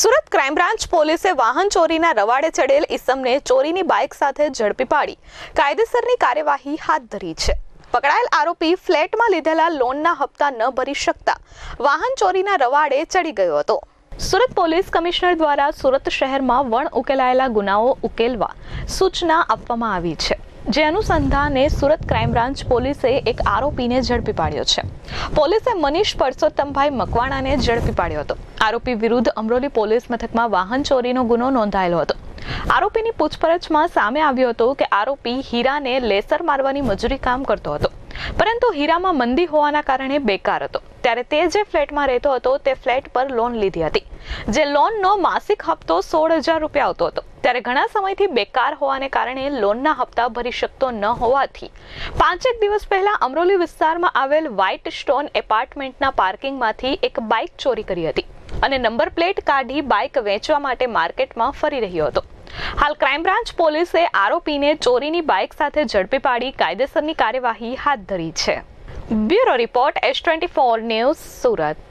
Surat crime branch પોલીસે વાહન ચોરીના રવાડે ચડેલ ઈસમને ચોરીની બાઇક સાથે ઝડપી પાડી. કાયદેસરની કાર્યવાહી હાથ ધરી છે. પકડાયેલ આરોપી ફ્લેટમાં લીધેલા લોનના હપ્તા ન ભરી શકતા વાહન ચોરીના રવાડે ચડી ગયો હતો. સુરત પોલીસ કમિશનર દ્વારા સુરત શહેરમાં વણ ઉકેલાયેલા ગુનાઓ ઉકેલવા સૂચના આપવામાં આવી છે. જે અનુસંધાને સુરત ક્રાઇમ બ્રાન્ચ પોલીસે એક આરોપીને ઝડપી પાડ્યો છે. પોલીસે મનીષ પરસોત્તમભાઈ મકવાણાને ઝડપી પાડ્યો હતો. આરોપી વિરુદ્ધ અમરોલી પોલીસ મથકમાં વાહન ચોરીનો ગુનો નોંધાયેલો હતો. આરોપીની પૂછપરછમાં સામે આવ્યો હતો કે આરોપી હીરાને લેસર મારવાની મજૂરી કામ કરતો હતો. પરંતુ હીરામાં મંદી હોવાના કારણે બેકાર હતો. ત્યારે તે જે ફ્લેટમાં રહેતો હતો તે ફ્લેટ પર લોન લીધી હતી. જે લોનનો માસિક હપ્તો સોળ હજાર રૂપિયા આવતો હતો. ત્યારે ઘણા સમયથી બેકાર હોવાને કારણે લોનના હપ્તા ભરી શકતો ન હોવાથી પાંચેક દિવસ પહેલા અમરોલી વિસ્તારમાં આવેલ વ્હાઇટ સ્ટોન એપાર્ટમેન્ટના પાર્કિંગમાંથી એક બાઇક ચોરી કરી હતી અને નંબર પ્લેટ કાઢી બાઇક વેચવા માટે માર્કેટમાં ફરી રહ્યો હતો. હાલ ક્રાઇમ બ્રાન્ચ પોલીસે આરોપીને ચોરીની બાઇક સાથે ઝડપી પાડી કાયદેસરની કાર્યવાહી હાથ ધરી છે. Bureau report S twenty four news Surat.